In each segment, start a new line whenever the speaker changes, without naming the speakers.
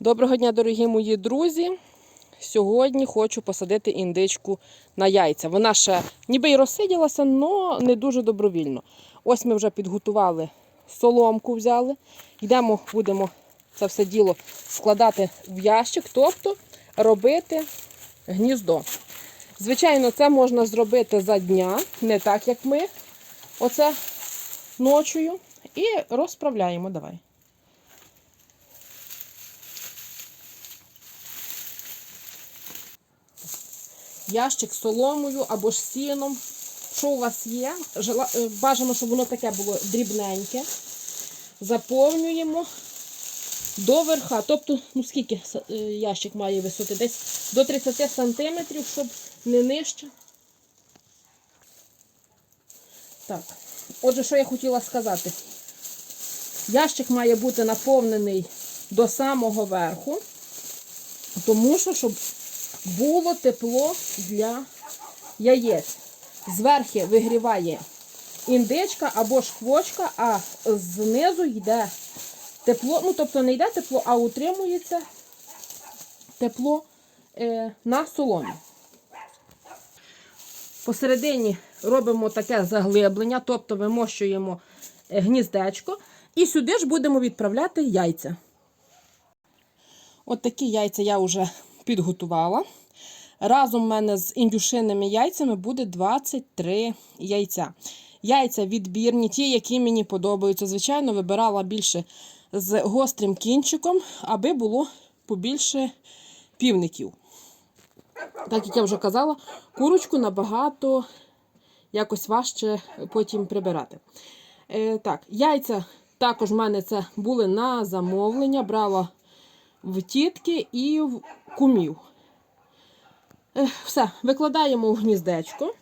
Доброго дня, дорогі мої друзі. Сьогодні хочу посадити індичку на яйця. Вона ще ніби й розсиділася, але не дуже добровільно. Ось ми вже підготували соломку, взяли. Йдемо, будемо це все діло складати в ящик, тобто робити гніздо. Звичайно, це можна зробити за дня, не так як ми. Оце ночою. І розправляємо. Давай. Ящик соломою або ж сіном. Що у вас є? Е, Бажано, щоб воно таке було дрібненьке. Заповнюємо до верха. Тобто, ну скільки е, ящик має висоти? Десь до 30 см, щоб не нижче. Так. Отже, що я хотіла сказати? Ящик має бути наповнений до самого верху, тому що, щоб було тепло для яєць. Зверху вигріває індичка або ж квочка, а знизу йде тепло. Ну, тобто не йде тепло, а утримується тепло е, на соломі. Посередині робимо таке заглиблення, тобто вимощуємо е, гніздечко, і сюди ж будемо відправляти яйця. От такі яйця я вже підготувала. Разом в мене з індюшиними яйцями буде 23 яйця. Яйця відбірні, ті, які мені подобаються. Звичайно, вибирала більше з гострим кінчиком, аби було побільше півників. Так як я вже казала, курочку набагато якось важче потім прибирати. Е, так, яйця також в мене це були на замовлення. Брала в тітки і в кумів. Е, Все, викладаємо в гніздечко.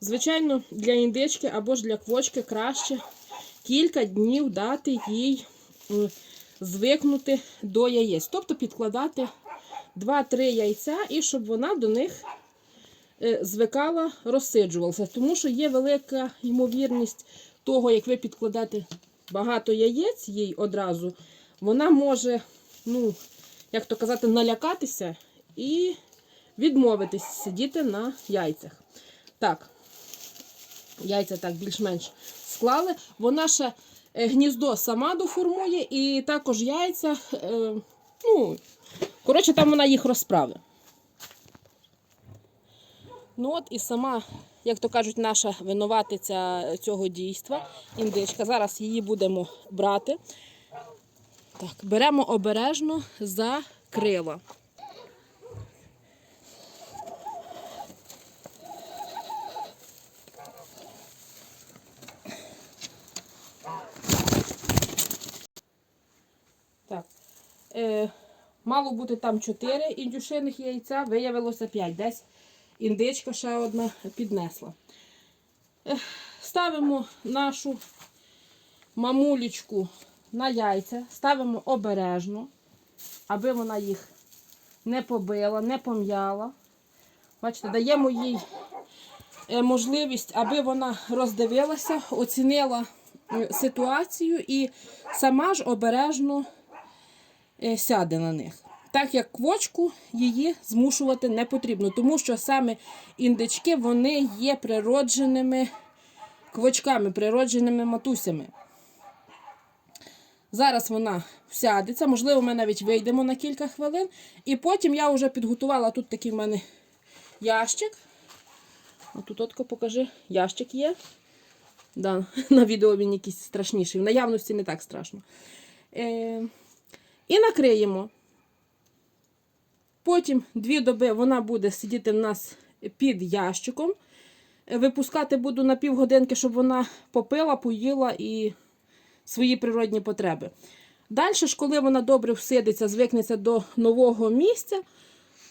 Звичайно, для індички або ж для квочки краще кілька днів дати їй звикнути до яєць. Тобто підкладати 2-3 яйця і щоб вона до них е, звикала, розсиджувалася. Тому що є велика ймовірність того, як ви підкладете багато яєць їй одразу, вона може, ну, як то казати, налякатися і відмовитись сидіти на яйцях. Так, яйця так більш-менш склали. Вона ще е, гніздо сама доформує, і також яйця, е, ну, коротше, там вона їх розправить. Ну от і сама, як то кажуть, наша винуватиця цього дійства, індичка. Зараз її будемо брати. Так, беремо обережно за крила. Так. Е, мало бути там 4 індюшиних яйця, виявилося 5. Десь індичка ще одна піднесла. Ставимо нашу мамулечку на яйця, ставимо обережно, аби вона їх не побила, не пом'яла. Бачите, даємо їй е, можливість, аби вона роздивилася, оцінила е, ситуацію і сама ж обережно е, сяде на них. Так як квочку її змушувати не потрібно, тому що саме індички вони є природженими квочками, природженими матусями. Зараз вона сядеться, можливо, ми навіть вийдемо на кілька хвилин. І потім я вже підготувала тут такий в мене ящик. Отут отко покажи, ящик є. Да, на відео він якийсь страшніший. В наявності не так страшно. Е, і накриємо. Потім дві доби вона буде сидіти в нас під ящиком. Е, Випускати буду на півгодинки, щоб вона попила, поїла і свої природні потреби. Далі ж, коли вона добре всидиться, звикнеться до нового місця,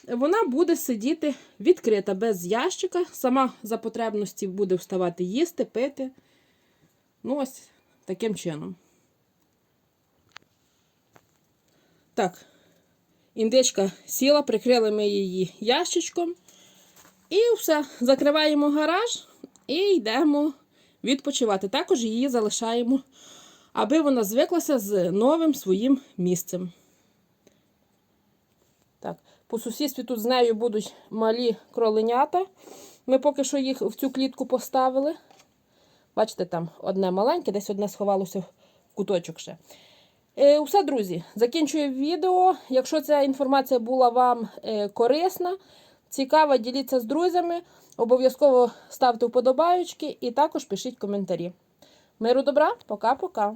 вона буде сидіти відкрита, без ящика. Сама за потребності буде вставати їсти, пити. Ну, ось таким чином. Так, індичка сіла, прикрили ми її ящичком. І все, закриваємо гараж і йдемо відпочивати. Також її залишаємо аби вона звиклася з новим своїм місцем. Так, по сусідстві тут з нею будуть малі кроленята. Ми поки що їх в цю клітку поставили. Бачите, там одне маленьке, десь одне сховалося в куточок ще. Е, Усе, друзі, закінчую відео. Якщо ця інформація була вам е, корисна, цікава, діліться з друзями. Обов'язково ставте вподобаючки і також пишіть коментарі. Миру добра, пока-пока.